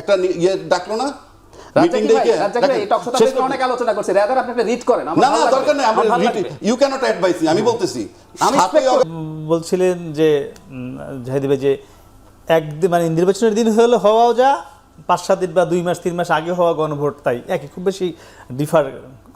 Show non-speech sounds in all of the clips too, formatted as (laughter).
একটা ইয়ে ডাকলো না? বলছিলেন যে ভাই যে একদিন মানে নির্বাচনের দিন হলে হওয়াও যা পাঁচ সাত দিন বা দুই মাস তিন মাস আগে হওয়া গণভোট তাই। একই খুব বেশি ডিফার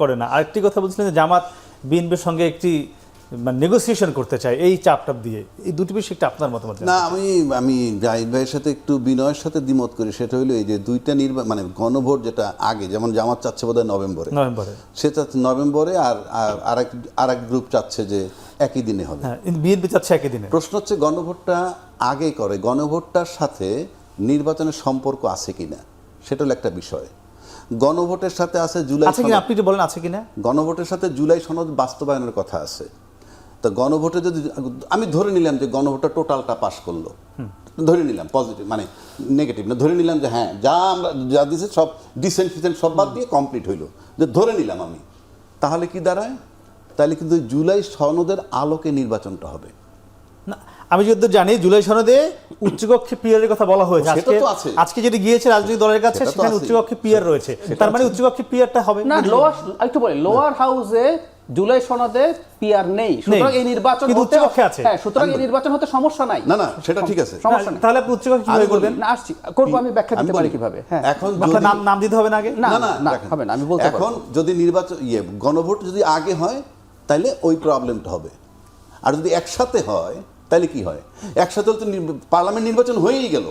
করে না। আরেকটি কথা বলছিলেন যে জামাত বিএনপির সঙ্গে একটি মানে নেগোসিয়েশন করতে চায় এই চাপ টাপ দিয়ে। এই দুটি বিষয় একটা আপনার মতামত না আমি আমি জাহিদ ভাইয়ের সাথে একটু বিনয়ের সাথে দ্বিমত করি। সেটা হলো এই যে দুইটা নির্বাচন মানে গণভোট যেটা আগে যেমন জামাত চাচ্ছে বোধহয় নভেম্বরে। নভেম্বরে। সে চাচ্ছে নভেম্বরে আর আর- আর এক আর গ্রুপ চাচ্ছে যে একই দিনে হবে। হ্যাঁ বিএনপি চাচ্ছে একই দিনে। প্রশ্ন হচ্ছে গণভোটটা আগে করে। গণভোটটার সাথে নির্বাচনের সম্পর্ক আছে কিনা সেটা হলো একটা বিষয়। গণভোটের সাথে আছে জুলাই আছে কিনা? আপনি একটু বলেন আছে কিনা? গণভোটের সাথে জুলাই সনদ বাস্তবায়নের কথা আছে। তো গণভোটে যদি আমি ধরে নিলাম যে গণভোটটা টোটালটা পাশ করল। ধরে নিলাম পজিটিভ মানে নেগেটিভ না ধরে নিলাম যে হ্যাঁ যা আমরা যা দিছে সব ডিসেন্ট ফিসেন্ট সব বাদ দিয়ে কমপ্লিট হইল। যে ধরে নিলাম আমি। তাহলে কি দাঁড়ায়? তাহলে কিন্তু জুলাই সনদের আলোকে নির্বাচনটা হবে। না আমি যদি জানি জুলাই সনদে উচ্চকক্ষে পিয়ারের কথা বলা হয়েছে। আজকে আজকে যেটি গিয়েছে রাজনৈতিক দলের কাছে সেখানে উচ্চকক্ষে পিয়ার রয়েছে। তার মানে উচ্চকক্ষে পিয়ারটা হবে। না লোয়ার একটু বলি লোয়ার হাউসে জুলাই সনদে পিআর নেই। সুতরাং এই নির্বাচন হতে উচ্চকক্ষে আছে। হ্যাঁ সুতরাং এই নির্বাচন হতে সমস্যা নাই। না না সেটা ঠিক আছে। সমস্যা নেই। তাহলে আমি কীভাবে করবেন? না আসছি। করব আমি ব্যাখ্যা দিতে পারি কীভাবে? হ্যাঁ। এখন আপনার যদি- নাম নাম দিতে হবে না আগে? না না না না হবে না আমি বলতে এখন যদি নির্বাচন ইয়ে গণভোট যদি আগে হয় তাহলে ওই প্রবলেমটা হবে। আর যদি একসাথে হয় তাহলে কি হয়? একসাথে তো পার্লামেন্ট নির্বাচন হয়েই গেল।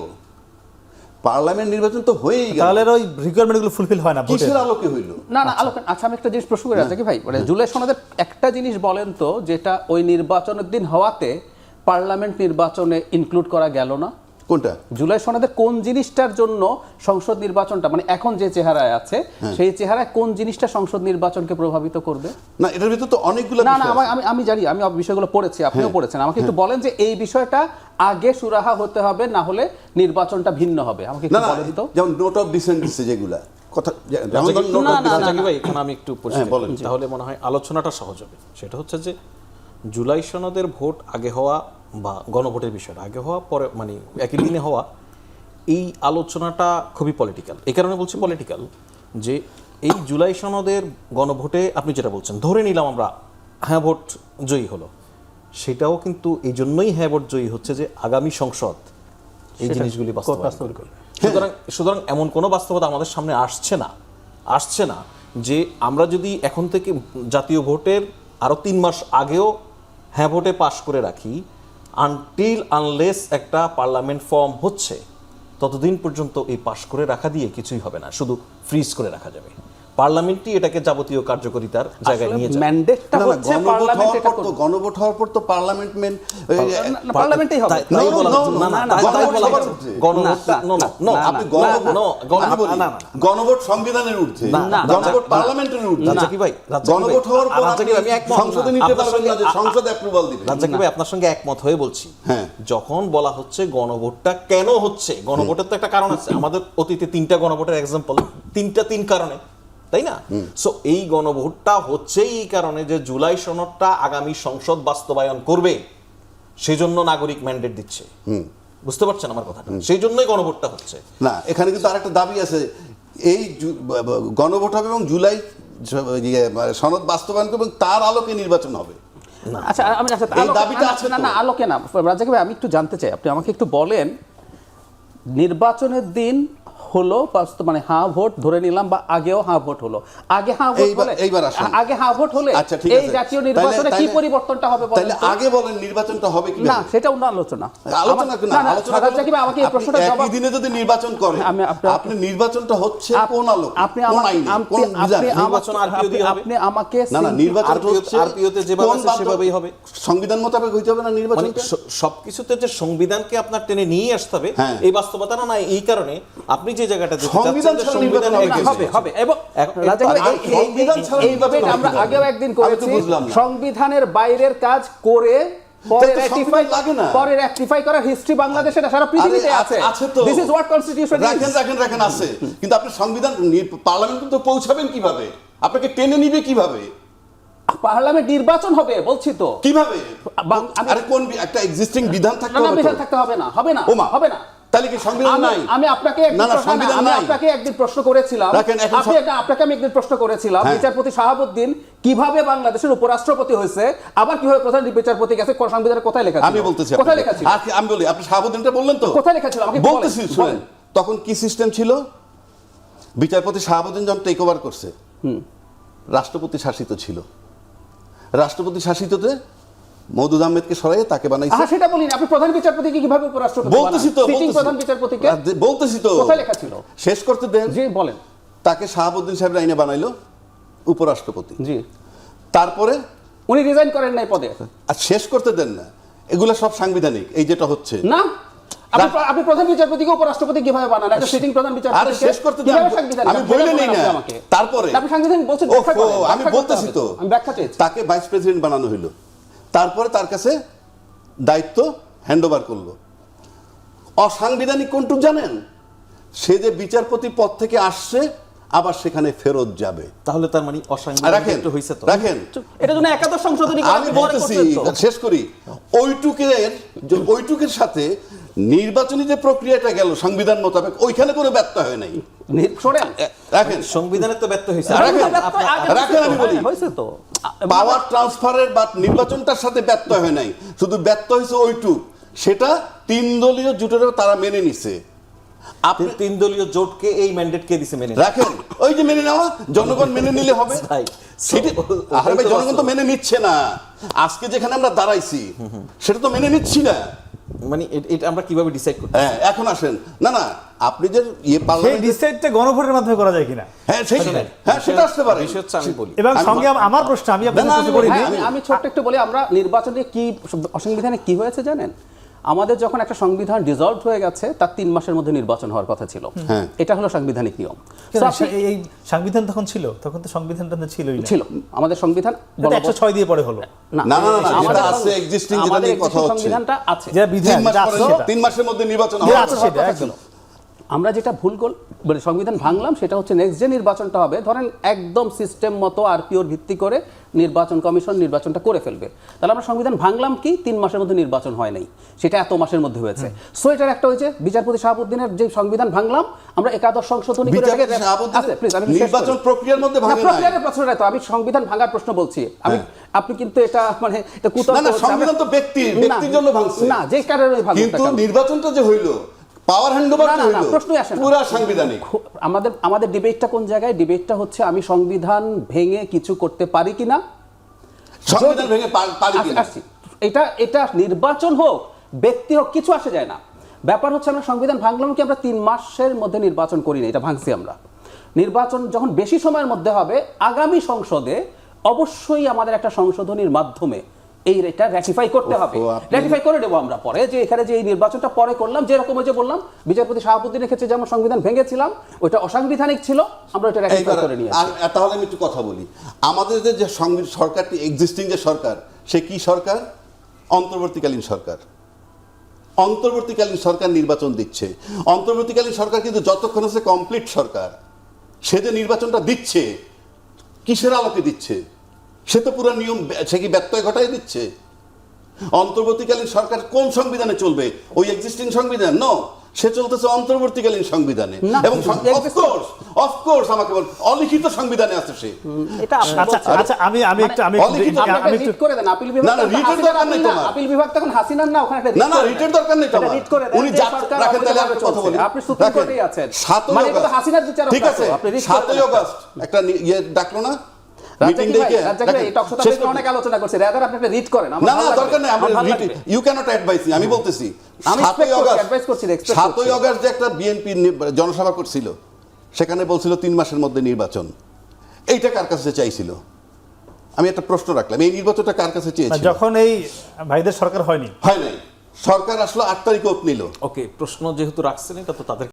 পার্লামেন্ট নির্বাচন তো হয়েই গেল। তাহলে ওই রিকোয়ারমেন্টগুলো ফুলফিল হয় না কিসের আলোকে হইল? না না আলোকে আচ্ছা আমি একটা জিনিস প্রশ্ন করে কি ভাই? মানে জুলাই সনদের একটা জিনিস বলেন তো যেটা ওই নির্বাচনের দিন হওয়াতে পার্লামেন্ট নির্বাচনে ইনক্লুড করা গেল না? কোনটা? জুলাই সনদের কোন জিনিসটার জন্য সংসদ নির্বাচনটা মানে এখন যে চেহারায় আছে সেই চেহারায় কোন জিনিসটা সংসদ নির্বাচনকে প্রভাবিত করবে? না এটার ভিতর তো অনেকগুলো না না। আমি আমি জানি আমি বিষয়গুলো পড়েছি আপনিও পড়েছেন। আমাকে একটু বলেন যে এই বিষয়টা আগে সুরাহা হতে হবে না হলে নির্বাচনটা ভিন্ন হবে। আমাকে একটু বলেন তো। যেমন নোট অফ ডিসেন্ট দিচ্ছে যেগুলা কথা ভাই এখানে আমি একটু হ্যাঁ। তাহলে মনে হয় আলোচনাটা সহজ হবে। সেটা হচ্ছে যে জুলাই সনদের ভোট আগে হওয়া বা গণভোটের বিষয়টা আগে হওয়া পরে মানে একই দিনে হওয়া এই আলোচনাটা খুবই পলিটিক্যাল এই কারণে বলছি পলিটিক্যাল যে এই জুলাই সনদের গণভোটে আপনি যেটা বলছেন ধরে নিলাম আমরা হ্যাঁ ভোট জয়ী হলো সেটাও কিন্তু এই জন্যই হ্যাঁ ভোট জয়ী হচ্ছে যে আগামী সংসদ এই জিনিসগুলি সুতরাং সুতরাং এমন কোনো বাস্তবতা আমাদের সামনে আসছে না আসছে না যে আমরা যদি এখন থেকে জাতীয় ভোটের আরও তিন মাস আগেও হ্যাঁ ভোটে পাশ করে রাখি আনটিল আনলেস একটা পার্লামেন্ট ফর্ম হচ্ছে, ততদিন পর্যন্ত এই পাশ করে রাখা দিয়ে কিছুই হবে না, শুধু ফ্রিজ করে রাখা যাবে। পার্লামেন্টই এটাকে যাবতীয় কার্যকরিতার জায়গায় নিয়ে যাবে ম্যান্ডেটটা না না হচ্ছে গণভোট পার্লামেন্ট এটা তো করবে। গণভোট হওয়ার পর তো পার্লামেন্ট মেন না, পার্লামেন্টেই হবে না, না, না, তাই গণভোট না, না, আপনি গণভোট না, না, গণভোট সংবিধানের ঊর্ধ্বে না, না, গণভোট পার্লামেন্টের ঊর্ধ্বে রাজ্জাকি ভাই, ভাই, গণভোট হওয়ার পর ভাই, আমি আপনি একমত সংসদে নিতে পারবেন না যে সংসদ অ্যাপ্রুভাল দিবে রাজ্জাকি ভাই আপনার সঙ্গে একমত হয়ে বলছি হ্যাঁ। যখন বলা হচ্ছে গণভোটটা কেন হচ্ছে গণভোটের তো একটা কারণ আছে আমাদের অতীতে তিনটা গণভোটের এক্সাম্পল তিনটা তিন কারণে তাই না? সো এই গণভোটটা হচ্ছে এই কারণে যে জুলাই সনদটা আগামী সংসদ বাস্তবায়ন করবে সেজন্য নাগরিক ম্যান্ডেট দিচ্ছে। বুঝতে পারছেন আমার কথাটা? সেই জন্যই গণভোটটা হচ্ছে। না এখানে কিন্তু আরেকটা দাবি আছে। এই গণভোট হবে এবং জুলাই ইয়ে, মানে সনদ বাস্তবায়ন করবে এবং তার আলোকে নির্বাচন হবে। আচ্ছা আমি আচ্ছা দাবিটা আছে না না আলোকে না। রাজাকে ভাই আমি একটু জানতে চাই। আপনি আমাকে একটু বলেন নির্বাচনের দিন হলো মানে হাঁ ভোট ধরে নিলাম বা আগেও হাঁ ভোট হলো। আগে হাঁ ভোট হলে এইবার আসেন। আগে হাঁ ভোট হলে আচ্ছা ঠিক এই জাতীয় নির্বাচনে কি পরিবর্তনটা হবে বলেন তাহলে আগে বলেন নির্বাচনটা হবে কি না সেটা অন্য আলোচনা। আলোচনা না আলোচনা রাজাকি ভাই আমাকে এই প্রশ্নটা জবাব একই দিনে যদি নির্বাচন করেন আমি আপনি নির্বাচনটা হচ্ছে কোন আলোক? আপনি আপনি কোন আপনি নির্বাচন RPO দিয়ে হবে? আপনি আমাকে না না নির্বাচন হচ্ছে RPO তে যেভাবে আছে সেভাবেই হবে। সংবিধান মোতাবেক হইতে হবে না মানে নির্বাচনটা স- সবকিছুতে যে সংবিধানকে আপনার টেনে নিয়ে আসতে হবে হ্যাঁ। এই বাস্তবতা না না এই কারণে আপনি যে জায়গাটা সংবিধান ছাড়া নির্বাচন হবে হবে হবে। হবে এবং সংবিধান ছাড়া নির্বাচন আমরা আগেও একদিন করেছি সংবিধানের বাইরের কাজ করে পরে রেটিফাই লাগে না। পরে রেটিফাই করার হিস্ট্রি বাংলাদেশে সারা পৃথিবীতে আছে। আছে তো। দিস ইজ হোয়াট কনস্টিটিউশন রাখেন রাখেন রাখেন আছে। কিন্তু আপনি সংবিধান পার্লামেন্ট তো পৌঁছাবেন কীভাবে? আপনাকে টেনে নিবে কীভাবে? পার্লামেন্ট নির্বাচন হবে বলছি তো। কীভাবে? আরে কোন বি- একটা এক্সিস্টিং বিধান থাকতে না না হবে বিধান থাকতে হবে না হবে না হবে না। তাহলে কি সংবিধান নাই? আমি আপনাকে না না সংবিধান আমি নাই। আপনাকে একদিন প্রশ্ন করেছিলাম। আপনি একটা- আপনাকে আমি একদিন প্রশ্ন করেছিলাম হ্যাঁ। বিচারপতি শাহাবুদ্দিন কীভাবে বাংলাদেশের উপরাষ্ট্রপতি হয়েছে আবার কীভাবে প্রধান বিচারপতি গেছে কোন সংবিধানে কোথায় লেখা আমি বলতেছি কোথায় লেখা ছিল। আমি বলি আপনি শাহাবুদ্দিনটা বললেন তো? কোথায় লেখা ছিল আমাকে বলতেছি শুনেন তখন কি সিস্টেম ছিল? বিচারপতি শাহাবুদ্দিন যখন টেক ওভার করছে রাষ্ট্রপতি শাসিত ছিল। রাষ্ট্রপতি শাসিততে মৌদুদ আহমেদকে সরাইয়ে তাকে বানাইছে। সেটা বলিনি। আপনি প্রধান বিচারপতিকে কীভাবে উপরাষ্ট্রপতি বলতেছি তো বলতেছি। প্রধান বিচারপতিকে? বলতেছি তো। কোথায় লেখা ছিল? শেষ করতে দেন। জি বলেন। তাকে শাহাবুদ্দিন সাহেব আইনে বানাইলো উপরাষ্ট্রপতি। জি। তারপরে? উনি রিজাইন করেন নাই পদে। আর শেষ করতে দেন না। এগুলা সব সাংবিধানিক এই যেটা হচ্ছে। না? আপনি আপনি প্রধান বিচারপতিকে উপরাষ্ট্রপতি কীভাবে বানান? একটা সিটিং প্রধান আরে বিচারপতি শেষ করতে দেন। আমি বলে নেই না। তারপরে? আপনি সাংবিধানিক বলছেন আমি বলতেছি তো। আমি ব্যাখ্যা তাকে ভাইস প্রেসিডেন্ট বানানো হইল। তারপরে তার কাছে দায়িত্ব হ্যান্ড ওভার করল। অসাংবিধানিক কোনটুক জানেন? সে যে বিচারপতি পদ থেকে আসছে আবার সেখানে ফেরত যাবে। তাহলে তার মানে রাখেন এটা জন্য একাদশ সংশোধনী আমি বলতেছি শেষ করি। ওইটুকের যে ওইটুকের সাথে নির্বাচনী যে প্রক্রিয়াটা গেল সংবিধান মোতাবেক ওইখানে কোনো ব্যর্থ হয় নাই। শোনেন রাখেন। সংবিধানে তো ব্যর্থ হয়েছে রাখেন, রাখেন আমি বলি। হয়েছে তো। পাওয়ার ট্রান্সফারের বা নির্বাচনটার সাথে ব্যর্থ হয় নাই। শুধু ব্যর্থ হয়েছে ওইটুক সেটা তিন দলীয় জোটেরও তারা মেনে নিছে। আপনি তিন দলীয় জোটকে এই ম্যান্ডেট কে দিছে মেনে রাখেন। ওই যে মেনে নেওয়া জনগণ মেনে নিলে হবে। (laughs) ভাই, সেটি আরে ভাই জনগণ তো মেনে নিচ্ছে না। আজকে যেখানে আমরা দাঁড়াইছি সেটা তো মেনে নিচ্ছি না। মানে এটা আমরা কীভাবে ডিসাইড করি হ্যাঁ এখন আসেন। না না আপনি যে ইয়ে সেই পার্লামেন্টে ডিসাইডটা গণভোটের মাধ্যমে করা যায় কিনা? হ্যাঁ সেই হ্যাঁ সেটা আসতে পারে। বিষয় আমি বলি। এবং সঙ্গে আমার প্রশ্ন আমি আপনাকে প্রশ্ন করি আমি আমি ছোট্ট একটু বলি আমরা নির্বাচনে কি অসংবিধানে কি হয়েছে জানেন? আমাদের যখন একটা সংবিধান ডিজলভ হয়ে গেছে তার তিন মাসের মধ্যে নির্বাচন হওয়ার কথা ছিল। হ্যাঁ। এটা হলো সাংবিধানিক নিয়ম। এই- সংবিধান তখন ছিল তখন তো সংবিধানটা তো ছিলই ছিল। আমাদের সংবিধান একশো ছয় দিয়ে পরে হলো। না, না, না, না, আমাদের আছে সং- যেটা নিয়ে কথা হচ্ছে। সংবিধানটা আছে। যেটা তিন বিধান মাসের মধ্যে নির্বাচন আছে হওয়ার সেটা, কথা ছিল। আমরা যেটা ভুল গোল মানে সংবিধান ভাঙলাম সেটা হচ্ছে নেক্সট যে নির্বাচনটা হবে ধরেন একদম সিস্টেম মতো আরপিওর ভিত্তি করে নির্বাচন কমিশন নির্বাচনটা করে ফেলবে। তাহলে আমরা সংবিধান ভাঙলাম কি? তিন মাসের মধ্যে নির্বাচন হয় নাই। সেটা এত মাসের মধ্যে হয়েছে। সো এটার একটা হয়েছে বিচারপতি শাহাবুদ্দিনের যে সংবিধান ভাঙলাম আমরা একাদশ সংশোধনী আচ্ছা, আমি নির্বাচন প্রক্রিয়ার মধ্যে না, ভাঙে নাই। প্রক্রিয়ার প্রশ্ন তো আমি সংবিধান ভাঙার প্রশ্ন বলছি। আমি আপনি কিন্তু এটা মানে এটা কুতর্ক। সংবিধান তো ব্যক্তির, না, ব্যক্তির জন্য ভাঙছে। না যে কারণে কিন্তু নির্বাচনটা যে হইল পাওয়ার হ্যান্ড ওভার না, না, না, হইল। প্রশ্নই আসে না। পুরা সাংবিধানিক। আমাদের আমাদের ডিবেটটা কোন জায়গায়? ডিবেটটা হচ্ছে আমি সংবিধান ভেঙে কিছু করতে পারি কিনা? সংবিধান ভেঙে পারি কিনা? এটা এটা নির্বাচন হোক ব্যক্তি হোক কিছু আসে যায় না। ব্যাপার হচ্ছে আমরা সংবিধান ভাঙলাম কি আমরা তিন মাসের মধ্যে নির্বাচন করি না এটা ভাঙছি আমরা। নির্বাচন যখন বেশি সময়ের মধ্যে হবে আগামী সংসদে অবশ্যই আমাদের একটা সংশোধনীর মাধ্যমে এই এটা র্যাটিফাই করতে হবে। র্যাটিফাই করে দেবো আমরা পরে। যে এখানে যে এই নির্বাচনটা পরে করলাম যেরকম যে বললাম বিচারপতি শাহাবুদ্দিনের ক্ষেত্রে যেমন সংবিধান ভেঙেছিলাম ওইটা অসাংবিধানিক ছিল আমরা ওটা র্যাটিফাই করে নিয়ে তাহলে আমি একটু কথা বলি। আমাদের যে- সরকারটি এক্সিস্টিং যে সরকার সে কি সরকার? অন্তর্বর্তীকালীন সরকার। অন্তর্বর্তীকালীন সরকার নির্বাচন দিচ্ছে। অন্তর্বর্তীকালীন সরকার কিন্তু যতক্ষণ আছে কমপ্লিট সরকার সে যে নির্বাচনটা দিচ্ছে কিসের আলোকে দিচ্ছে? সে তো পুরো নিয়ম সে কি ব্যত্যয় ঘটাই দিচ্ছে? অন্তর্বর্তীকালীন সরকার কোন সংবিধানে চলবে? ওই এক্সিস্টিং সংবিধান? নো সে চলতেছে অন্তর্বর্তীকালীন সংবিধানে। এবং অফকোর্স অফকোর্স আমাকে বল অলিখিত সংবিধানে আছে সে। এটা আচ্ছা আচ্ছা আমি আমি একটু আমি মানে অলিখিত- আমি একটু রিট করে দেন আপিল বিভাগ না, না, রিটের দরকার নেই তোমার। আপিল বিভাগ তখন হাসিনার না ওখানে না, না, রিটের দরকার নেই তোমার। রিট করে দেন, উনি যা- রাখেন তাহলে অবৈধভাবে কথা বলি। আপনি সুপ্রিম কোর্টেই আছেন। মানে এটা হাসিনার বিচারক ঠিক আছে আপনি রিট করে সাতই একটা ইয়ে ডাকলো না? মিটিং ডেকে রাজ্জাকি ভাই, এই টকশোতে শেষ আপনি করতে- অনেক আলোচনা করছি। রাদার আপনি একটা রিট করেন না না দরকার নেই আমার ইউ ক্যানট অ্যাডভাইস আমি বলতেছি। সাতই অগাস্ট advice করছি, expect সাতই অগাস্ট যে একটা বিএনপি জনসভা করছিল সেখানে বলছিল তিন মাসের মধ্যে নির্বাচন। এইটা কার কাছে চাইছিল? আমি একটা প্রশ্ন রাখলাম এই নির্বাচনটা কার কাছে চেয়েছিল? যখন এই ভাইদের সরকার হয়নি। হয় নাই সরকার আসলো আট তারিখে নিল। ওকে প্রশ্ন যেহেতু রাখছেন এটা তো তাদের